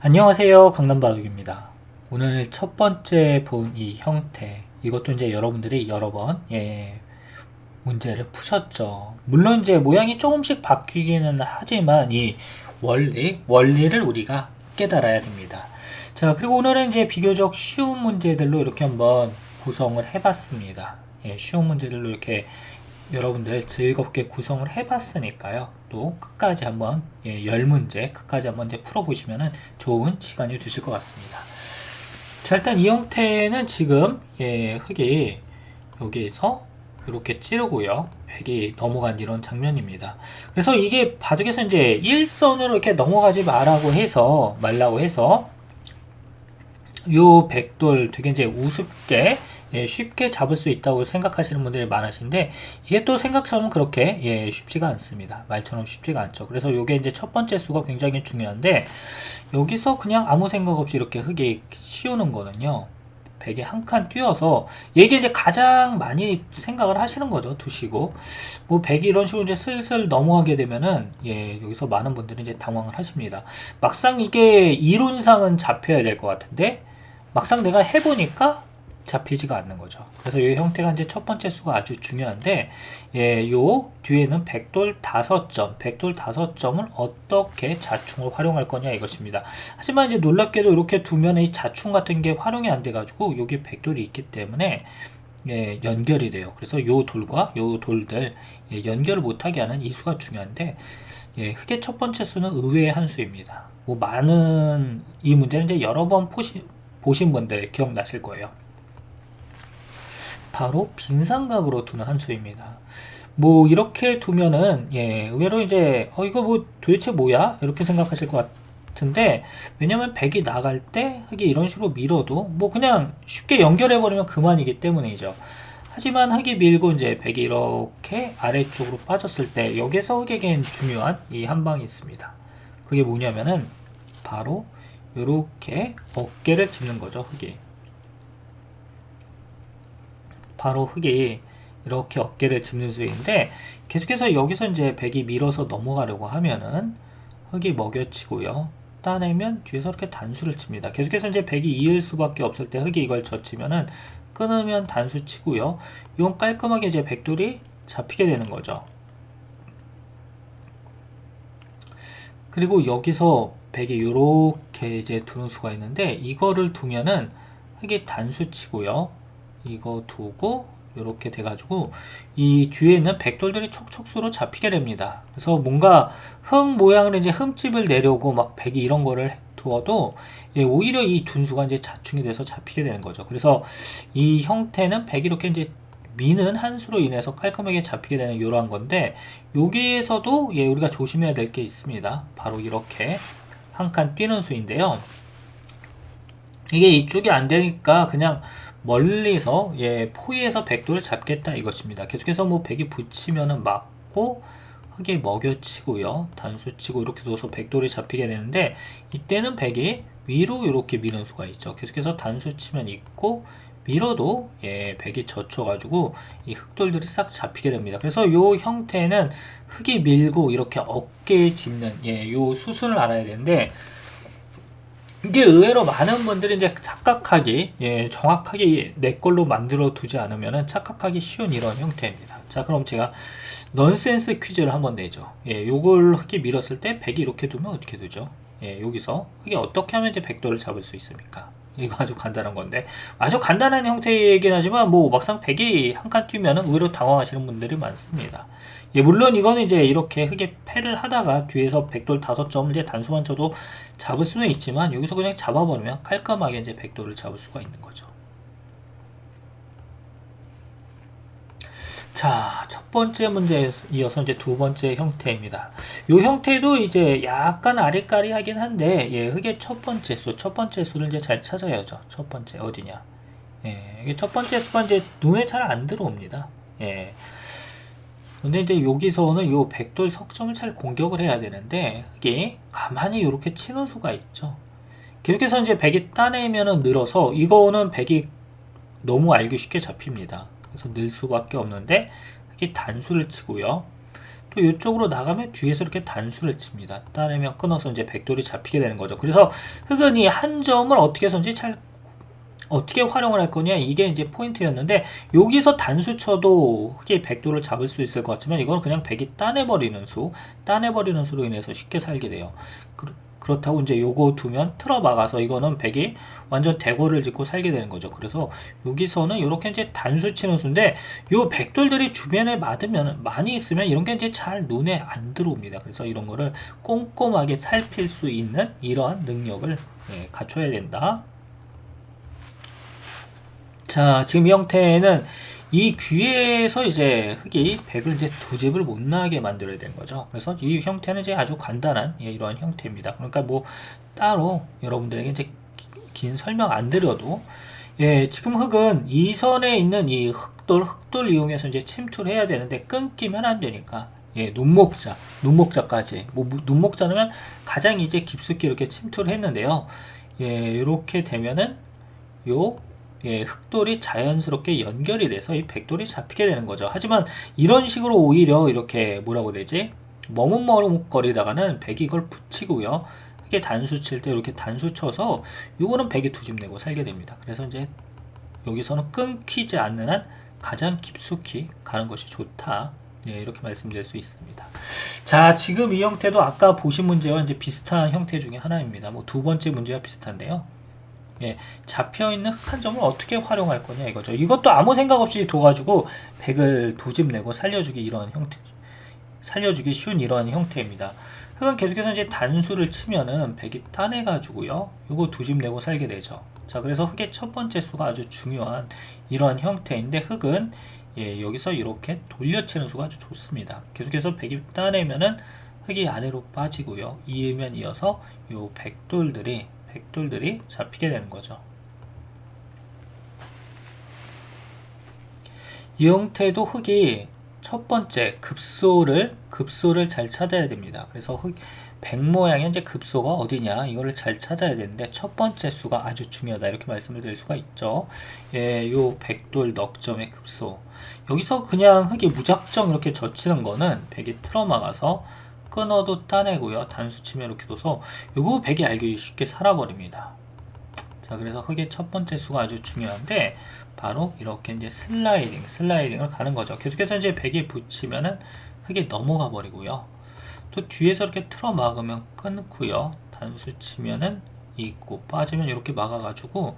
안녕하세요 강남바둑입니다. 오늘 첫 번째 본 이 형태. 이것도 이제 여러분들이 여러 번 예, 문제를 푸셨죠. 물론 이제 모양이 조금씩 바뀌기는 하지만 이 원리 원리를 우리가 깨달아야 됩니다. 자 그리고 오늘은 이제 비교적 쉬운 문제들로 이렇게 한번 구성을 해봤습니다. 예, 쉬운 문제들로 이렇게 여러분들 즐겁게 구성을 해봤으니까요. 또 끝까지 한번 예, 열 문제 끝까지 한번 이제 풀어보시면은 좋은 시간이 되실 것 같습니다. 자 일단 이 형태는 지금 예, 흙이 여기에서 이렇게 찌르고요. 백이 넘어간 이런 장면입니다. 그래서 이게 바둑에서 이제 일선으로 이렇게 넘어가지 말라고 해서 말라고 해서 요 백돌 되게 이제 우습게 예, 쉽게 잡을 수 있다고 생각하시는 분들이 많으신데 이게 또 생각처럼 그렇게 예, 쉽지가 않습니다. 말처럼 쉽지가 않죠. 그래서 이게 이제 첫 번째 수가 굉장히 중요한데 여기서 그냥 아무 생각 없이 이렇게 흙에 씌우는 거는요. 백에 한칸 띄어서 이게 이제 가장 많이 생각을 하시는 거죠. 두시고 뭐 백이 이런 식으로 이제 슬슬 넘어가게 되면은 예 여기서 많은 분들이 이제 당황을 하십니다. 막상 이게 이론상은 잡혀야 될 것 같은데 막상 내가 해보니까 잡히지가 않는 거죠. 그래서 이 형태가 이제 첫 번째 수가 아주 중요한데, 예, 요 뒤에는 백돌 다섯 점, 백돌 다섯 점을 어떻게 자충을 활용할 거냐 이것입니다. 하지만 이제 놀랍게도 이렇게 두면 이 자충 같은 게 활용이 안 돼가지고 여기 백돌이 있기 때문에 예, 연결이 돼요. 그래서 요 돌과 요 돌들 예, 연결을 못하게 하는 이 수가 중요한데, 예, 흑의 첫 번째 수는 의외의 한 수입니다. 뭐 많은 이 문제는 이제 여러 번 보시, 보신 분들 기억나실 거예요. 바로 빈삼각으로 두는 한 수입니다. 뭐 이렇게 두면은 예, 의외로 이제 어 이거 뭐 도대체 뭐야? 이렇게 생각하실 것 같은데 왜냐면 백이 나갈 때 흙이 이런 식으로 밀어도 뭐 그냥 쉽게 연결해 버리면 그만이기 때문이죠. 하지만 흙이 밀고 이제 백이 이렇게 아래쪽으로 빠졌을 때 여기서 흙에겐 중요한 이 한 방이 있습니다. 그게 뭐냐면은 바로 이렇게 어깨를 짚는 거죠, 흙이. 바로 흙이 이렇게 어깨를 짚는 수인데 계속해서 여기서 이제 백이 밀어서 넘어가려고 하면은 흙이 먹여치고요. 따내면 뒤에서 이렇게 단수를 칩니다. 계속해서 이제 백이 이을 수밖에 없을 때 흙이 이걸 젖히면은 끊으면 단수 치고요. 이건 깔끔하게 이제 백돌이 잡히게 되는 거죠. 그리고 여기서 백이 이렇게 이제 두는 수가 있는데 이거를 두면은 흙이 단수 치고요. 이거 두고 이렇게 돼가지고 이 뒤에는 백돌들이 촉촉수로 잡히게 됩니다. 그래서 뭔가 흙 모양을 이제 흠집을 내려고 막 백이 이런 거를 두어도 예, 오히려 이 둔수가 이제 자충이 돼서 잡히게 되는 거죠. 그래서 이 형태는 백이 이렇게 이제 미는 한 수로 인해서 깔끔하게 잡히게 되는 이러한 건데 여기에서도 예, 우리가 조심해야 될 게 있습니다. 바로 이렇게 한 칸 뛰는 수인데요. 이게 이쪽이 안 되니까 그냥 멀리서 예 포위에서 백도를 잡겠다 이것입니다. 계속해서 뭐 백이 붙이면은 맞고 흙에 먹여치고요 단수치고 이렇게 둬서 백돌이 잡히게 되는데 이때는 백이 위로 이렇게 미는 수가 있죠. 계속해서 단수치면 있고 밀어도 예 백이 젖혀가지고 이 흙돌들이 싹 잡히게 됩니다. 그래서 요 형태는 흙이 밀고 이렇게 어깨에 짚는 예 요 수순을 알아야 되는데 이게 의외로 많은 분들이 이제 착각하기, 예, 정확하게 내 걸로 만들어 두지 않으면 착각하기 쉬운 이런 형태입니다. 자, 그럼 제가 넌센스 퀴즈를 한번 내죠. 예, 요걸 흙이 밀었을 때 100이 이렇게 두면 어떻게 되죠? 예, 여기서 흙이 어떻게 하면 이제 백도를 잡을 수 있습니까? 이거 아주 간단한 건데 아주 간단한 형태이긴 하지만 뭐 막상 100이 한 칸 뛰면 의외로 당황하시는 분들이 많습니다. 예, 물론 이거는 이제 이렇게 흙에 패를 하다가 뒤에서 백돌 다섯 점을 이제 단수만 쳐도 잡을 수는 있지만 여기서 그냥 잡아버리면 깔끔하게 이제 백돌을 잡을 수가 있는 거죠. 자, 첫 번째 문제에 이어서 이제 두 번째 형태입니다. 이 형태도 이제 약간 아리까리하긴 한데, 예, 흙의 첫 번째 수, 첫 번째 수를 이제 잘 찾아야죠. 첫 번째 어디냐? 예, 이게 첫 번째 수가 이제 눈에 잘 안 들어옵니다. 예. 근데 이제 여기서는 요 백돌 석점을 잘 공격을 해야 되는데, 이게 가만히 이렇게 치는 수가 있죠. 계속해서 이제 백이 따내면은 늘어서, 이거는 백이 너무 알기 쉽게 잡힙니다. 그래서 늘 수밖에 없는데 이게 단수를 치고요. 또 이쪽으로 나가면 뒤에서 이렇게 단수를 칩니다. 따내면 끊어서 이제 백돌이 잡히게 되는 거죠. 그래서 흑은 이 한 점을 어떻게 해서든지 잘 어떻게 활용을 할 거냐 이게 이제 포인트였는데 여기서 단수 쳐도 흑이 백도를 잡을 수 있을 것 같지만 이건 그냥 백이 따내버리는 수 따내버리는 수로 인해서 쉽게 살게 돼요 그, 그렇다고 이제 요거 두면 틀어 막아서 이거는 백이 완전 대고를 짓고 살게 되는 거죠. 그래서 여기서는 이렇게 이제 단수 치는 수인데 요 백돌들이 주변에 맞으면 많이 있으면 이런 게 이제 잘 눈에 안 들어옵니다. 그래서 이런 거를 꼼꼼하게 살필 수 있는 이러한 능력을 예, 갖춰야 된다. 자, 지금 이 형태는 이 귀에서 이제 흙이 백을 이제 두 집을 못 나게 만들어야 되는 거죠. 그래서 이 형태는 이제 아주 간단한 예, 이러한 형태입니다. 그러니까 뭐 따로 여러분들에게 이제 긴 설명 안 드려도 예, 지금 흙은 이 선에 있는 이 흙돌, 흙돌 이용해서 이제 침투를 해야 되는데 끊기면 안 되니까 예, 눈목자, 눈목자까지 뭐 눈목자는 가장 이제 깊숙이 이렇게 침투를 했는데요. 예, 이렇게 되면은 요 예, 흑돌이 자연스럽게 연결이 돼서 이 백돌이 잡히게 되는 거죠. 하지만 이런 식으로 오히려 이렇게 뭐라고 되지? 머뭇머뭇거리다가는 백이 이걸 붙이고요. 이게 단수 칠 때 이렇게 단수 쳐서 요거는 백이 두 집 내고 살게 됩니다. 그래서 이제 여기서는 끊기지 않는 한 가장 깊숙이 가는 것이 좋다. 예, 이렇게 말씀드릴 수 있습니다. 자, 지금 이 형태도 아까 보신 문제와 이제 비슷한 형태 중에 하나입니다. 뭐 두 번째 문제와 비슷한데요. 예, 잡혀있는 흑한 점을 어떻게 활용할 거냐 이거죠. 이것도 아무 생각 없이 둬가지고 백을 도집내고 살려주기 이런 형태, 살려주기 쉬운 이런 형태입니다. 흑은 계속해서 이제 단수를 치면은 백이 따내가지고요. 요거 두집 내고 살게 되죠. 자, 그래서 흑의 첫 번째 수가 아주 중요한 이러한 형태인데 흑은 예, 여기서 이렇게 돌려치는 수가 아주 좋습니다. 계속해서 백이 따내면은 흑이 아래로 빠지고요. 이으면 이어서 요 백돌들이 백돌들이 잡히게 되는 거죠. 이 형태도 흙이 첫 번째 급소를 급소를 잘 찾아야 됩니다. 그래서 흙, 백 모양의 이제 급소가 어디냐 이거를 잘 찾아야 되는데 첫 번째 수가 아주 중요하다 이렇게 말씀을 드릴 수가 있죠. 예, 요 백돌 넉점의 급소 여기서 그냥 흙이 무작정 이렇게 젖히는 거는 백이 틀어막아서 끊어도 따내고요. 단수 치면 이렇게 둬서 요거 100이 알기 쉽게 살아버립니다. 자, 그래서 흙의 첫 번째 수가 아주 중요한데 바로 이렇게 이제 슬라이딩, 슬라이딩을 가는 거죠. 계속해서 이제 100이 붙이면은 흙이 넘어가 버리고요. 또 뒤에서 이렇게 틀어 막으면 끊고요. 단수 치면은 있고 빠지면 이렇게 막아가지고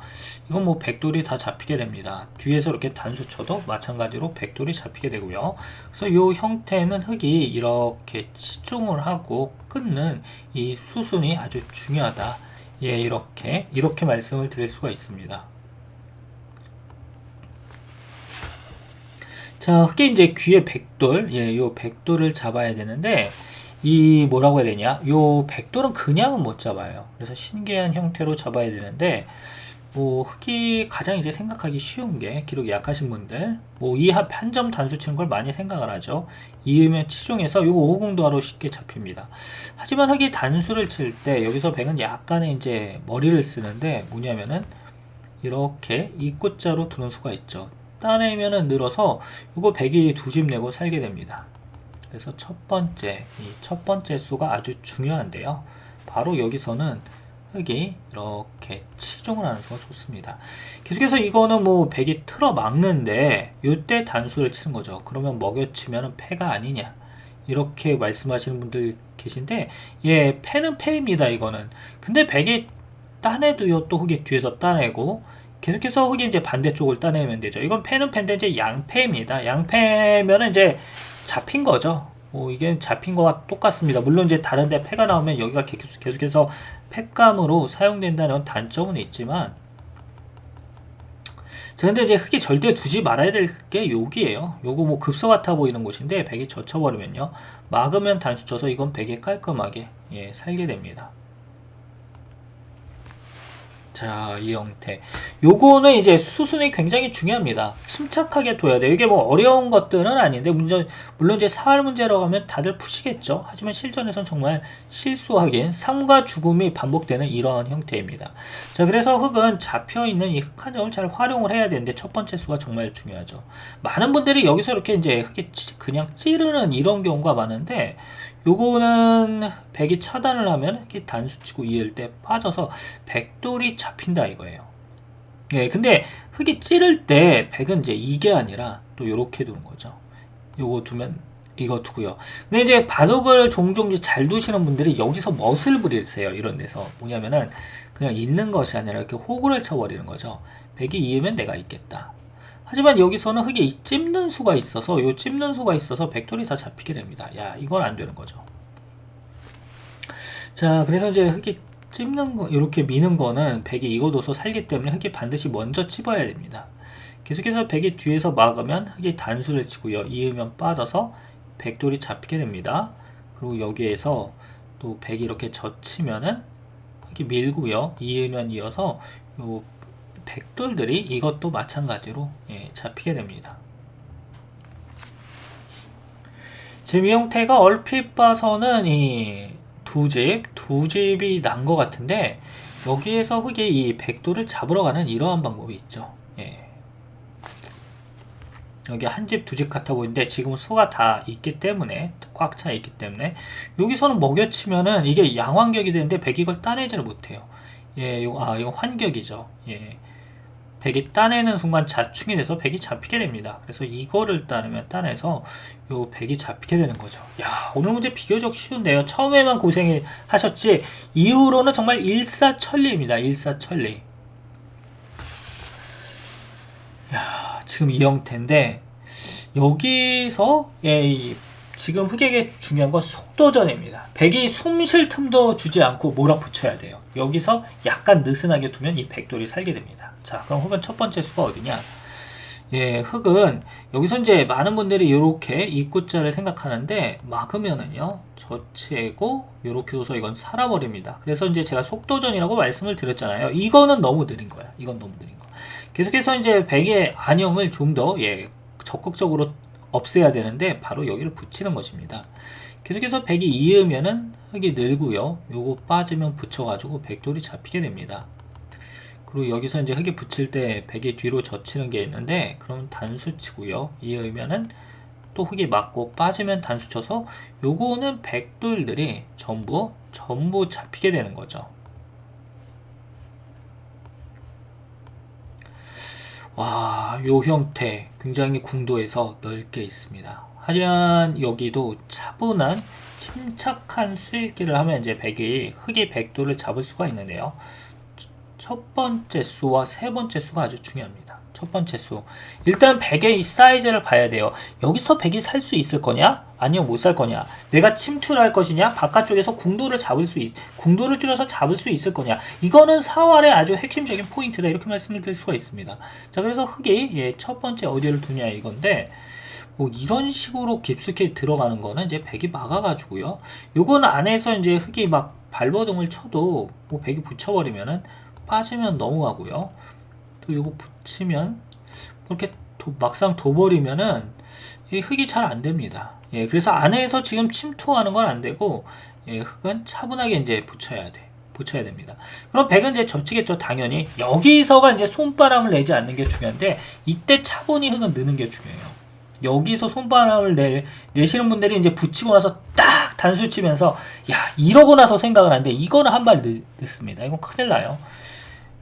이건 뭐 백돌이 다 잡히게 됩니다. 뒤에서 이렇게 단수 쳐도 마찬가지로 백돌이 잡히게 되고요. 그래서 이 형태는 흙이 이렇게 치중을 하고 끊는 이 수순이 아주 중요하다. 예, 이렇게 이렇게 말씀을 드릴 수가 있습니다. 자, 흙이 이제 귀에 백돌, 예, 요 백돌을 잡아야 되는데 이 뭐라고 해야 되냐? 요 백돌은 그냥은 못 잡아요. 그래서 신기한 형태로 잡아야 되는데 뭐 흑이 가장 이제 생각하기 쉬운 게 기록이 약하신 분들 뭐 이합 한점 단수 치는 걸 많이 생각을 하죠. 이으면 치중해서 요거 오공도하로 쉽게 잡힙니다. 하지만 흑이 단수를 칠 때 여기서 백은 약간의 이제 머리를 쓰는데 뭐냐면은 이렇게 이꽃자로 두는 수가 있죠. 따내면은 늘어서 요거 백이 두 집 내고 살게 됩니다. 그래서 첫 번째, 이 첫 번째 수가 아주 중요한데요. 바로 여기서는 흙이 이렇게 치중을 하는 수가 좋습니다. 계속해서 이거는 뭐 백이 틀어 막는데 이때 단수를 치는 거죠. 그러면 먹여치면 패가 아니냐. 이렇게 말씀하시는 분들 계신데 예, 패는 패입니다. 이거는. 근데 백이 따내도요. 또 흙이 뒤에서 따내고 계속해서 흙이 이제 반대쪽을 따내면 되죠. 이건 패는 패인데 이제 양패입니다. 양패면은 이제 잡힌 거죠. 뭐 이게 잡힌 거와 똑같습니다. 물론 이제 다른데 패가 나오면 여기가 계속해서 팩감으로 사용된다는 단점은 있지만 자, 근데 이제 흙이 절대 두지 말아야 될 게 여기에요. 요거 뭐 급서 같아 보이는 곳인데 백이 젖혀버리면요. 막으면 단수 쳐서 이건 백이 깔끔하게 예, 살게 됩니다. 자, 이 형태. 요거는 이제 수순이 굉장히 중요합니다. 침착하게 둬야 돼요. 이게 뭐 어려운 것들은 아닌데, 문제, 물론 이제 사활 문제라고 하면 다들 푸시겠죠. 하지만 실전에선 정말 실수하긴 삶과 죽음이 반복되는 이런 형태입니다. 자, 그래서 흙은 잡혀있는 이 흙 한 점을 잘 활용을 해야 되는데, 첫 번째 수가 정말 중요하죠. 많은 분들이 여기서 이렇게 이제 흙이 찌- 그냥 찌르는 이런 경우가 많은데, 요거는 백이 차단을 하면 이렇게 단수치고 이을 때 빠져서 백돌이 잡힌다 이거예요. 예, 근데 흙이 찌를 때 백은 이제 이게 아니라 또 요렇게 두는 거죠. 요거 두면 이거 두고요. 근데 이제 바둑을 종종 이제 잘 두시는 분들이 여기서 멋을 부리세요. 이런 데서 뭐냐면은 그냥 있는 것이 아니라 이렇게 호구를 쳐버리는 거죠. 백이 이으면 내가 있겠다. 하지만 여기서는 흙에 이 찝는 수가 있어서 요 찝는 수가 있어서 백돌이 다 잡히게 됩니다. 야 이건 안 되는 거죠. 자 그래서 이제 흙이 찝는 거 이렇게 미는 거는 백이 익어둬서 살기 때문에 흙이 반드시 먼저 찝어야 됩니다. 계속해서 백이 뒤에서 막으면 흙이 단수를 치고요. 이으면 빠져서 백돌이 잡히게 됩니다. 그리고 여기에서 또 백이 이렇게 젖히면은 흙이 밀고요. 이으면 이어서 요 백돌들이 이것도 마찬가지로 예, 잡히게 됩니다. 지금 이 형태가 얼핏 봐서는 이 두 집, 두 집이 난 것 같은데 여기에서 흙이 이 백돌을 잡으러 가는 이러한 방법이 있죠. 예. 여기 한 집, 두 집 같아 보이는데 지금 수가 다 있기 때문에 꽉 차 있기 때문에 여기서는 먹여치면은 이게 양환격이 되는데 백이 이걸 따내지를 못해요. 예, 요, 아, 이거 환격이죠. 예. 백이 따내는 순간 자충이 돼서 백이 잡히게 됩니다. 그래서 이거를 따내면 따내서 요 백이 잡히게 되는 거죠. 야, 오늘 문제 비교적 쉬운데요. 처음에만 고생을 하셨지 이후로는 정말 일사천리입니다. 일사천리. 야, 지금 이 형태인데 여기서 예, 이 지금 흑에게 중요한 건 속도전입니다. 백이 숨 쉴 틈도 주지 않고 몰아붙여야 돼요. 여기서 약간 느슨하게 두면 이 백돌이 살게 됩니다. 자, 그럼 흑은 첫 번째 수가 어디냐? 예, 흑은 여기서 이제 많은 분들이 이렇게 입구자를 생각하는데 막으면은요 저치고 이렇게 둬서 이건 살아버립니다. 그래서 이제 제가 속도전이라고 말씀을 드렸잖아요. 이거는 너무 느린 거야. 이건 너무 느린 거. 계속해서 이제 백의 안형을 좀 더 예, 적극적으로 없애야 되는데 바로 여기를 붙이는 것입니다. 계속해서 백이 이으면은 흙이 늘고요. 요거 빠지면 붙여가지고 백돌이 잡히게 됩니다. 그리고 여기서 이제 흙이 붙일 때 백이 뒤로 젖히는 게 있는데 그럼 단수 치고요. 이으면은 또 흙이 맞고 빠지면 단수 쳐서 요거는 백돌들이 전부 전부 잡히게 되는 거죠. 와, 요 형태 굉장히 궁도에서 넓게 있습니다. 하지만 여기도 차분한 침착한 수읽기를 하면 이제 백이 흙이 백도를 잡을 수가 있는데요. 첫 번째 수와 세 번째 수가 아주 중요합니다. 첫 번째 수. 일단 백의 이 사이즈를 봐야 돼요. 여기서 백이 살수 있을 거냐? 아니면 못 살 거냐? 내가 침투를 할 것이냐? 바깥쪽에서 궁도를 잡을 수 있, 궁도를 줄여서 잡을 수 있을 거냐? 이거는 사활의 아주 핵심적인 포인트다. 이렇게 말씀을 드릴 수가 있습니다. 자, 그래서 흙이 예, 첫 번째 어디를 두냐 이건데, 뭐 이런 식으로 깊숙이 들어가는 거는 이제 백이 막아가지고요. 요건 안에서 이제 흙이 막 발버둥을 쳐도 뭐 백이 붙여버리면은 빠지면 넘어가고요. 또 요거 붙이면 이렇게 도- 막상 둬버리면은 이 흙이 잘 안 됩니다. 예, 그래서 안에서 지금 침투하는 건 안 되고 예, 흙은 차분하게 이제 붙여야 돼. 붙여야 됩니다. 그럼 백은 이제 젖히겠죠, 당연히. 여기서가 이제 손바람을 내지 않는 게 중요한데 이때 차분히 흙은 느는 게 중요해요. 여기서 손바람을 내, 내시는 분들이 이제 붙이고 나서 딱 단수 치면서 야 이러고 나서 생각을 하는데 이거는 한 발 늦습니다. 이건 큰일 나요.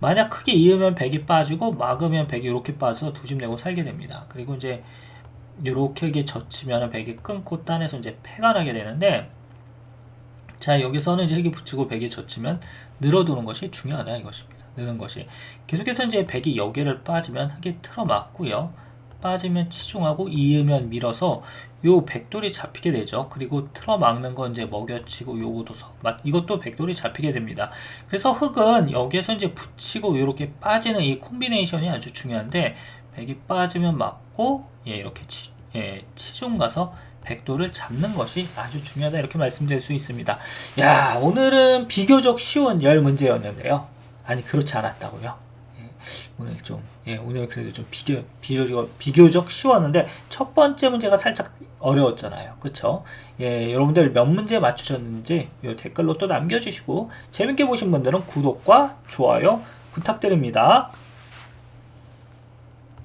만약 크게 이으면 백이 빠지고 막으면 백이 이렇게 빠져서 두 집 내고 살게 됩니다. 그리고 이제 이렇게 젖히면 백이 끊고 따내서 이제 패가 나게 되는데 자 여기서는 이제 흙이 붙이고 백이 젖히면 늘어두는 것이 중요하다 이것입니다. 느는 것이 계속해서 이제 백이 여기를 빠지면 흙이 틀어 막고요. 빠지면 치중하고 이으면 밀어서 요 백돌이 잡히게 되죠. 그리고 틀어 막는 건 이제 먹여치고 요것도 이것도 백돌이 잡히게 됩니다. 그래서 흙은 여기에서 이제 붙이고 이렇게 빠지는 이 콤비네이션이 아주 중요한데 백이 빠지면 맞고 예 이렇게 치, 예, 치중 가서 백돌을 잡는 것이 아주 중요하다 이렇게 말씀드릴 수 있습니다. 야 오늘은 비교적 쉬운 열 문제였는데요. 아니 그렇지 않았다고요. 예, 오늘 좀 예, 오늘 그래도 좀 비교 비교적 비교적 쉬웠는데 첫 번째 문제가 살짝 어려웠잖아요. 그쵸? 예, 여러분들 몇 문제 맞추셨는지 요 댓글로 또 남겨주시고 재밌게 보신 분들은 구독과 좋아요 부탁드립니다.